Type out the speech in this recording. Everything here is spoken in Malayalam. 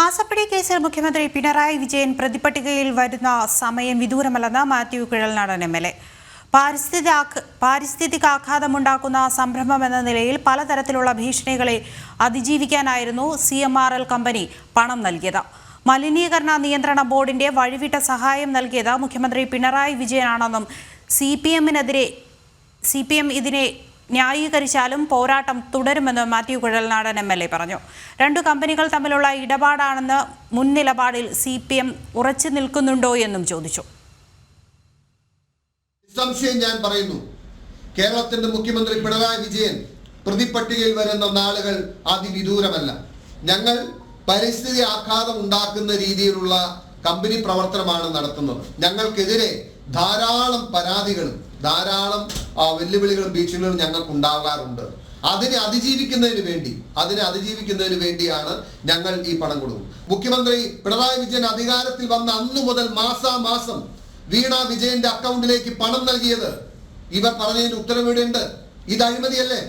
മാസപ്പടി കേസിൽ മുഖ്യമന്ത്രി പിണറായി വിജയൻ പ്രതിപട്ടികയിൽ വരുന്ന സമയം വിദൂരമല്ലെന്ന് Mathew Kuzhalnadan M L A. പാരിസ്ഥിതികാഘാതമുണ്ടാക്കുന്ന സംരംഭം എന്ന നിലയിൽ പലതരത്തിലുള്ള ഭീഷണികളെ അതിജീവിക്കാനായിരുന്നു C M R L company പണം നൽകിയത്. മലിനീകരണ നിയന്ത്രണ ബോർഡിന്റെ വഴിവിട്ട സഹായം നൽകിയത് മുഖ്യമന്ത്രി പിണറായി വിജയനാണെന്നും സി പി എമ്മിനെതിരെ സി പി എം ഇതിനെ ന്യായീകരിച്ചാലും പോരാട്ടം തുടരുമെന്ന് Mathew Kuzhalnadan M L A പറഞ്ഞു. രണ്ടു കമ്പനികൾ തമ്മിലുള്ള ഇടപാടാണെന്ന് മുൻ നിലപാടിൽ സി പി എം ഉറച്ചു നിൽക്കുന്നുണ്ടോ എന്നും ചോദിച്ചു. സംശയം ഞാൻ പറയുന്നു. കേരളത്തിന്റെ മുഖ്യമന്ത്രി പിണറായി വിജയൻ പ്രതിപട്ടികയിൽ വരുന്ന നാളുകൾ അതിവിദൂരമല്ല. ഞങ്ങൾ പരിസ്ഥിതി ആഘാതം ഉണ്ടാക്കുന്ന രീതിയിലുള്ള കമ്പനി പ്രവർത്തനമാണ് നടത്തുന്നത്. ഞങ്ങൾക്കെതിരെ ധാരാളം പരാതികളും ധാരാളം വെല്ലുവിളികളും ഭീഷണികളും ഞങ്ങൾക്ക് ഉണ്ടാകാറുണ്ട്. അതിനെ അതിജീവിക്കുന്നതിന് വേണ്ടി അതിനെ അതിജീവിക്കുന്നതിന് വേണ്ടിയാണ് ഞങ്ങൾ ഈ പണം കൊടുക്കുന്നത്. മുഖ്യമന്ത്രി പിണറായി വിജയൻ അധികാരത്തിൽ വന്ന അന്നു മുതൽ മാസാമാസം വീണ വിജയന്റെ അക്കൗണ്ടിലേക്ക് പണം നൽകിയത്. ഇവർ പറഞ്ഞതിന്റെ ഉത്തരവിടെയുണ്ട് ഇത് അഴിമതിയല്ലേ?